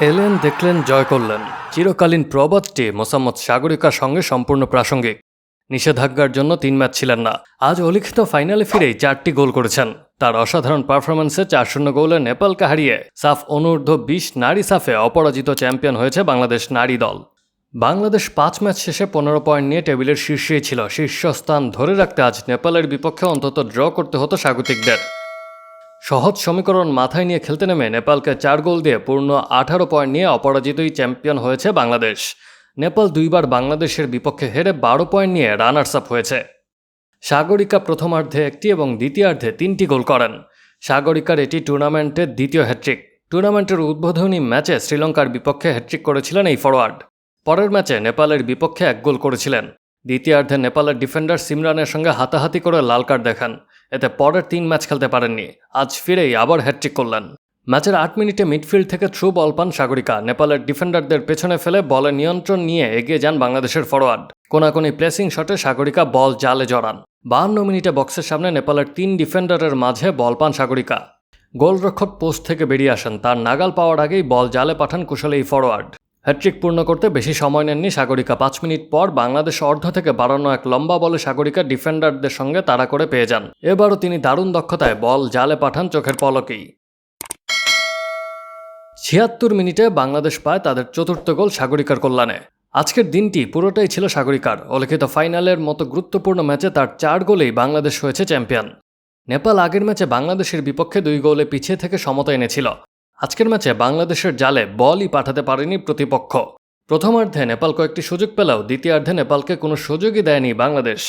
এলেন, দেখলেন, জয় করলেন। চিরকালীন প্রবাদটি মোসাম্মদ সাগরিকার সঙ্গে সম্পূর্ণ প্রাসঙ্গিক। নিষেধাজ্ঞার জন্য তিন ম্যাচ ছিলেন না। আজ অলিখিত ফাইনালে ফিরেই চারটি গোল করেছেন। তার অসাধারণ পারফরমেন্সে চার শূন্য গোলে নেপালকে হারিয়ে সাফ অনূর্ধ্ব বিশ নারী সাফে অপরাজিত চ্যাম্পিয়ন হয়েছে বাংলাদেশ নারী দল। বাংলাদেশ পাঁচ ম্যাচ শেষে পনেরো পয়েন্ট নিয়ে টেবিলের শীর্ষেই ছিল। শীর্ষস্থান ধরে রাখতে আজ নেপালের বিপক্ষে অন্তত ড্র করতে হতো স্বাগতিকদের। সহজ সমীকরণ মাথায় নিয়ে খেলতে নেমে নেপালকে চার গোল দিয়ে পূর্ণ আঠারো পয়েন্ট নিয়ে অপরাজিতই চ্যাম্পিয়ন হয়েছে বাংলাদেশ। নেপাল দুইবার বাংলাদেশের বিপক্ষে হেরে বারো পয়েন্ট নিয়ে রানার্স আপ হয়েছে। সাগরিকা প্রথমার্ধে একটি এবং দ্বিতীয়ার্ধে তিনটি গোল করেন। সাগরিকার এটি টুর্নামেন্টের দ্বিতীয় হ্যাট্রিক টুর্নামেন্টের উদ্বোধনী ম্যাচে শ্রীলঙ্কার বিপক্ষে হ্যাট্রিক করেছিলেন এই ফরোয়ার্ড। পরের ম্যাচে নেপালের বিপক্ষে এক গোল করেছিলেন। দ্বিতীয়ার্ধে নেপালের ডিফেন্ডার সিমরানের সঙ্গে হাতাহাতি করে লাল কার্ড দেখান। এতে পরের তিন ম্যাচ খেলতে পারেননি। আজ ফিরেই আবার হ্যাট্রিক করলেন। ম্যাচের আট মিনিটে মিডফিল্ড থেকে থ্রু বল পান সাগরিকা। নেপালের ডিফেন্ডারদের পেছনে ফেলে বলে নিয়ন্ত্রণ নিয়ে এগিয়ে যান বাংলাদেশের ফরোয়ার্ড। কোনাকুনি প্লেসিং শটে সাগরিকা বল জালে জড়ান। বাহান্ন মিনিটে বক্সের সামনে নেপালের তিন ডিফেন্ডারের মাঝে বল পান সাগরিকা। গোলরক্ষক পোস্ট থেকে বেরিয়ে আসেন। তার নাগাল পাওয়ার আগেই বল জালে পাঠান কুশলে এই ফরোয়ার্ড। হ্যাট্রিক পূর্ণ করতে বেশি সময় নেননি সাগরিকা। পাঁচ মিনিট পর বাংলাদেশ অর্ধ থেকে বাড়ানো এক লম্বা বলে সাগরিকা ডিফেন্ডারদের সঙ্গে তাড়া করে পেয়ে যান। এবারও তিনি দারুণ দক্ষতায় বল জালে পাঠান চোখের পলকেই। ছিয়াত্তর মিনিটে বাংলাদেশ পায় তাদের চতুর্থ গোল সাগরিকার কল্যাণে। আজকের দিনটি পুরোটাই ছিল সাগরিকার। অলিখিত ফাইনালের মতো গুরুত্বপূর্ণ ম্যাচে তার চার গোলেই বাংলাদেশ হয়েছে চ্যাম্পিয়ন। নেপাল আগের ম্যাচে বাংলাদেশের বিপক্ষে দুই গোলে পিছিয়ে থেকে সমতা এনেছিল। আজকের ম্যাচে বাংলাদেশের জালে বলই পাঠাতে পারেনি প্রতিপক্ষ। প্রথমার্ধে নেপাল কয়েকটি সুযোগ পেলেও দ্বিতীয়ার্ধে নেপালকে কোনো সুযোগই দেয়নি বাংলাদেশ।